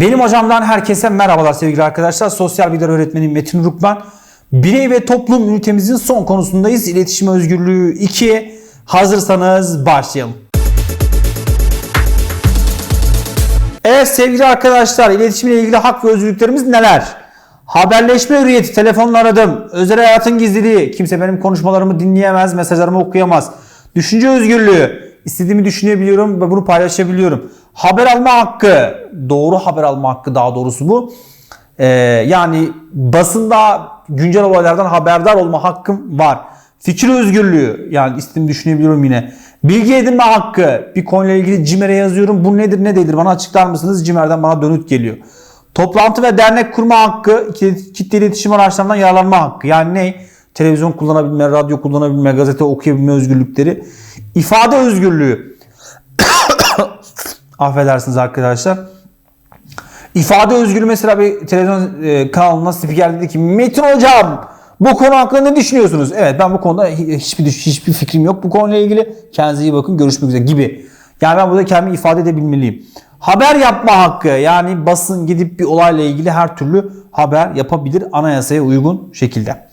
Benim hocamdan herkese merhabalar sevgili arkadaşlar. Sosyal bilgiler öğretmeni Metin Rukman. Birey ve toplum ünitemizin son konusundayız. İletişim özgürlüğü 2. Hazırsanız başlayalım. Evet sevgili arkadaşlar iletişimle ilgili hak ve özgürlüklerimiz neler? Haberleşme hürriyeti, telefonla aradım. Özel hayatın gizliliği, kimse benim konuşmalarımı dinleyemez, mesajlarımı okuyamaz. Düşünce özgürlüğü, istediğimi düşünebiliyorum ve bunu paylaşabiliyorum. Haber alma hakkı, doğru haber alma hakkı daha doğrusu bu. Ee, yani basında güncel olaylardan haberdar olma hakkım var. Fikir özgürlüğü yani istediğimi düşünebiliyorum yine. Bilgi edinme hakkı. Bir konuyla ilgili CİMER'e yazıyorum. Bu nedir ne değildir bana açıklar mısınız? CİMER'den bana dönüt geliyor. Toplantı ve dernek kurma hakkı, kitle iletişim araçlarından yararlanma hakkı. Yani ne? Televizyon kullanabilme, radyo kullanabilme, gazete okuyabilme özgürlükleri. İfade özgürlüğü. Affedersiniz arkadaşlar. İfade özgürlüğü mesela bir televizyon e, kanalında spiker dedi ki Metin hocam bu konu hakkında ne düşünüyorsunuz? Evet ben bu konuda hiçbir hiçbir fikrim yok bu konuyla ilgili. Kendinize iyi bakın görüşmek üzere gibi. Yani ben burada kendimi ifade edebilmeliyim. Haber yapma hakkı yani basın gidip bir olayla ilgili her türlü haber yapabilir anayasaya uygun şekilde.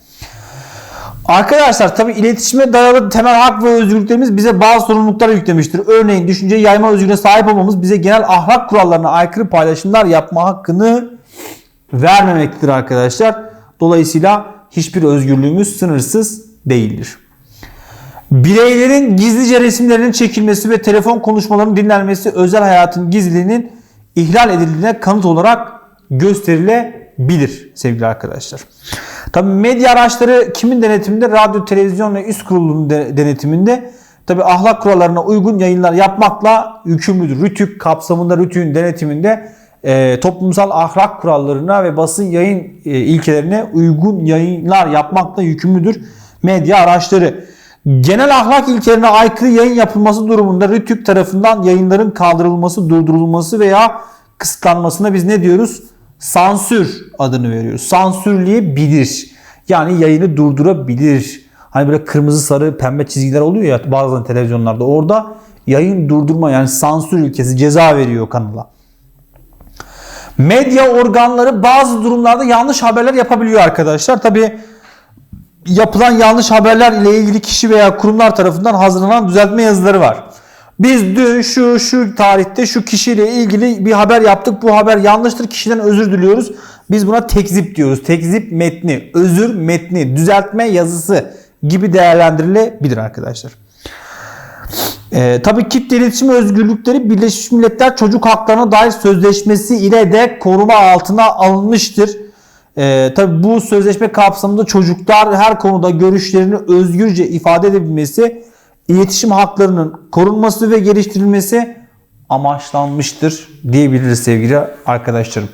Arkadaşlar tabi iletişime dayalı temel hak ve özgürlüklerimiz bize bazı sorumluluklar yüklemiştir. Örneğin düşünce yayma özgürlüğüne sahip olmamız bize genel ahlak kurallarına aykırı paylaşımlar yapma hakkını vermemektedir arkadaşlar. Dolayısıyla hiçbir özgürlüğümüz sınırsız değildir. Bireylerin gizlice resimlerinin çekilmesi ve telefon konuşmalarının dinlenmesi özel hayatın gizliliğinin ihlal edildiğine kanıt olarak gösterilebilir sevgili arkadaşlar. Tabi medya araçları kimin denetiminde? Radyo, televizyon ve üst kurulunun denetiminde. Tabi ahlak kurallarına uygun yayınlar yapmakla yükümlüdür. Rütük kapsamında Rütük'ün denetiminde e, toplumsal ahlak kurallarına ve basın yayın e, ilkelerine uygun yayınlar yapmakla yükümlüdür medya araçları. Genel ahlak ilkelerine aykırı yayın yapılması durumunda Rütük tarafından yayınların kaldırılması, durdurulması veya kısıtlanmasına biz ne diyoruz? Sansür adını veriyoruz. Sansürleyebilir. Yani yayını durdurabilir. Hani böyle kırmızı sarı pembe çizgiler oluyor ya bazen televizyonlarda. Orada yayın durdurma yani sansür ilkesi ceza veriyor kanala. Medya organları bazı durumlarda yanlış haberler yapabiliyor arkadaşlar. Tabi yapılan yanlış haberler ile ilgili kişi veya kurumlar tarafından hazırlanan düzeltme yazıları var. Biz dün şu şu tarihte şu kişiyle ilgili bir haber yaptık. Bu haber yanlıştır. Kişiden özür diliyoruz. Biz buna tekzip diyoruz. Tekzip metni, özür metni, düzeltme yazısı gibi değerlendirilebilir arkadaşlar. Ee, tabii kitle iletişim özgürlükleri Birleşmiş Milletler Çocuk Haklarına dair sözleşmesi ile de koruma altına alınmıştır. Ee, tabii bu sözleşme kapsamında çocuklar her konuda görüşlerini özgürce ifade edebilmesi, iletişim haklarının korunması ve geliştirilmesi amaçlanmıştır diyebiliriz sevgili arkadaşlarım.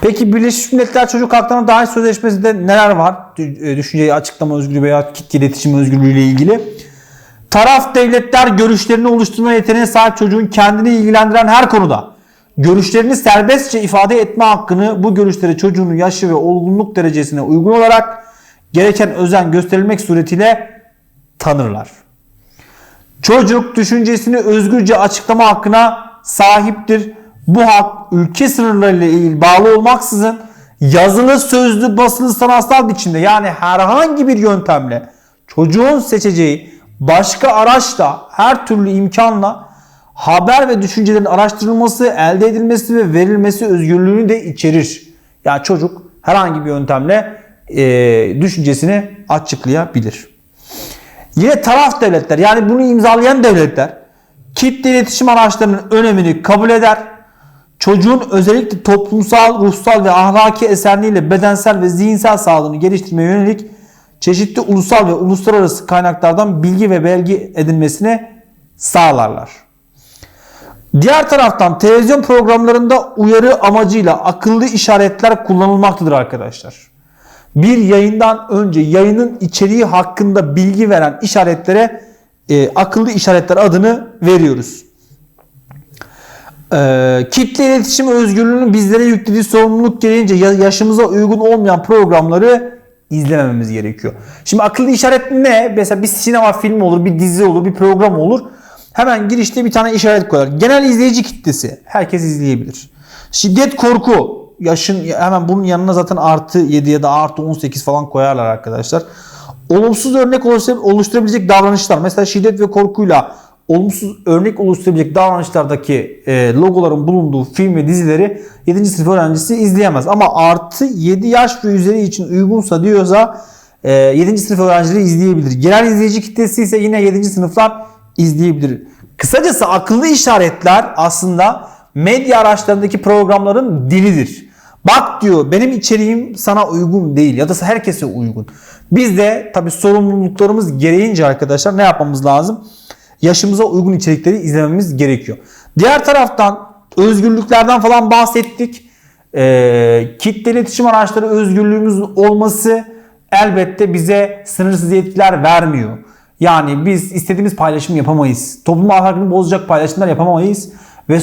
Peki Birleşmiş Milletler Çocuk Haklarına dair sözleşmesinde neler var? E, düşünceyi açıklama özgürlüğü veya kitle iletişim özgürlüğü ile ilgili. Taraf devletler görüşlerini oluşturma yeteneğine sahip çocuğun kendini ilgilendiren her konuda görüşlerini serbestçe ifade etme hakkını bu görüşleri çocuğun yaşı ve olgunluk derecesine uygun olarak gereken özen gösterilmek suretiyle tanırlar. Çocuk düşüncesini özgürce açıklama hakkına sahiptir. Bu hak ülke sınırlarıyla ilgili bağlı olmaksızın yazılı, sözlü, basılı, sanatsal biçimde yani herhangi bir yöntemle çocuğun seçeceği başka araçla her türlü imkanla haber ve düşüncelerin araştırılması, elde edilmesi ve verilmesi özgürlüğünü de içerir. Yani çocuk herhangi bir yöntemle e, düşüncesini açıklayabilir. Yine taraf devletler yani bunu imzalayan devletler kitle iletişim araçlarının önemini kabul eder. Çocuğun özellikle toplumsal, ruhsal ve ahlaki eserliğiyle bedensel ve zihinsel sağlığını geliştirmeye yönelik çeşitli ulusal ve uluslararası kaynaklardan bilgi ve belge edinmesine sağlarlar. Diğer taraftan televizyon programlarında uyarı amacıyla akıllı işaretler kullanılmaktadır arkadaşlar. Bir yayından önce yayının içeriği hakkında bilgi veren işaretlere e, akıllı işaretler adını veriyoruz. E, kitle iletişim özgürlüğünün bizlere yüklediği sorumluluk gereğince yaşımıza uygun olmayan programları izlemememiz gerekiyor. Şimdi akıllı işaret ne? Mesela bir sinema filmi olur, bir dizi olur, bir program olur. Hemen girişte bir tane işaret koyar. Genel izleyici kitlesi. Herkes izleyebilir. Şiddet korku. Yaşın hemen bunun yanına zaten artı 7 ya da artı 18 falan koyarlar arkadaşlar. Olumsuz örnek oluştur- oluşturabilecek davranışlar. Mesela şiddet ve korkuyla olumsuz örnek oluşturabilecek davranışlardaki e, logoların bulunduğu film ve dizileri 7. sınıf öğrencisi izleyemez. Ama artı 7 yaş ve üzeri için uygunsa diyorsa e, 7. sınıf öğrencileri izleyebilir. Genel izleyici kitlesi ise yine 7. sınıflar izleyebilir. Kısacası akıllı işaretler aslında medya araçlarındaki programların dilidir. Bak diyor benim içeriğim sana uygun değil ya da herkese uygun. Biz de tabi sorumluluklarımız gereğince arkadaşlar ne yapmamız lazım? Yaşımıza uygun içerikleri izlememiz gerekiyor. Diğer taraftan özgürlüklerden falan bahsettik. Ee, kitle iletişim araçları özgürlüğümüz olması elbette bize sınırsız yetkiler vermiyor. Yani biz istediğimiz paylaşım yapamayız. Toplum ahlakını bozacak paylaşımlar yapamayız. Ve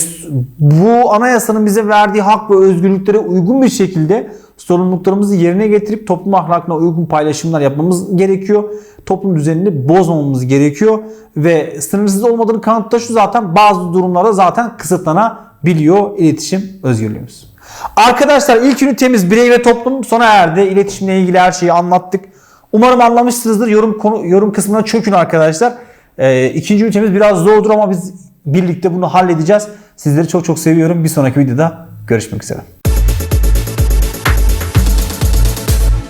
bu anayasanın bize verdiği hak ve özgürlüklere uygun bir şekilde sorumluluklarımızı yerine getirip toplum ahlakına uygun paylaşımlar yapmamız gerekiyor. Toplum düzenini bozmamamız gerekiyor. Ve sınırsız olmadığını kanıtla şu zaten bazı durumlarda zaten kısıtlanabiliyor iletişim özgürlüğümüz. Arkadaşlar ilk ünitemiz birey ve toplum sona erdi. İletişimle ilgili her şeyi anlattık. Umarım anlamışsınızdır. Yorum konu yorum kısmına çökün arkadaşlar. Ee, ikinci ünitemiz biraz zordur ama biz birlikte bunu halledeceğiz. Sizleri çok çok seviyorum. Bir sonraki videoda görüşmek üzere.